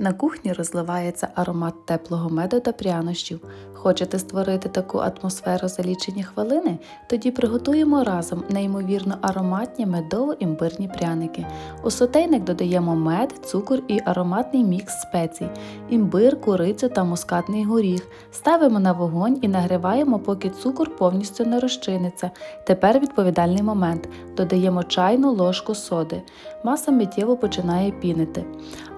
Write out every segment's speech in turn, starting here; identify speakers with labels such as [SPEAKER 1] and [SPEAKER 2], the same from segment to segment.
[SPEAKER 1] На кухні розливається аромат теплого меду та прянощів. Хочете створити таку атмосферу за лічені хвилини? Тоді приготуємо разом неймовірно ароматні медово-імбирні пряники. У сотейник додаємо мед, цукор і ароматний мікс спецій, імбир, курицю та мускатний горіх. Ставимо на вогонь і нагріваємо, поки цукор повністю не розчиниться. Тепер відповідальний момент. Додаємо чайну ложку соди. Маса миттєво починає пінити.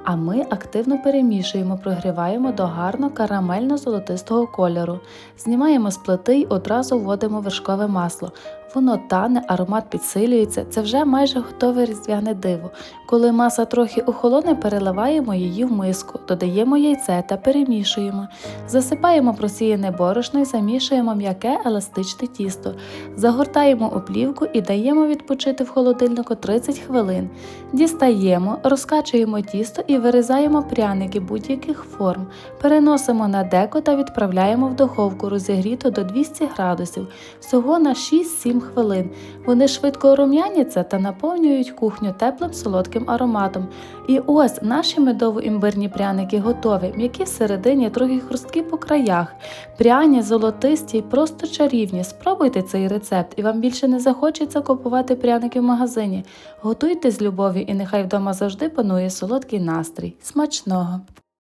[SPEAKER 1] А ми активно перемішуємо, прогріваємо до гарно карамельно-золотистого кольору. Знімаємо з плити й одразу вводимо вершкове масло. Воно тане, аромат підсилюється. Це вже майже готове різдвяне диво. Коли маса трохи охолоне, переливаємо її в миску, додаємо яйце та перемішуємо. Засипаємо просіяне борошно і замішуємо м'яке еластичне тісто. Загортаємо оплівку і даємо відпочити в холодильнику 30 хвилин. Дістаємо, розкачуємо тісто і вирізаємо пряники будь-яких форм. Переносимо на деко та відправляємо в духовку розігріту до 200 градусів, всього на 6-7 хвилин. Вони швидко рум'яняться та наповнюють кухню теплим солодким ароматом. І ось наші медово-імбирні пряники готові, м'які всередині, трохи хрусткі по краях. Пряні, золотисті й просто чарівні. Спробуйте цей рецепт, і вам більше не захочеться купувати пряники в магазині. Готуйте з любов'ю, і нехай вдома завжди панує солодкий настрій. Смачного!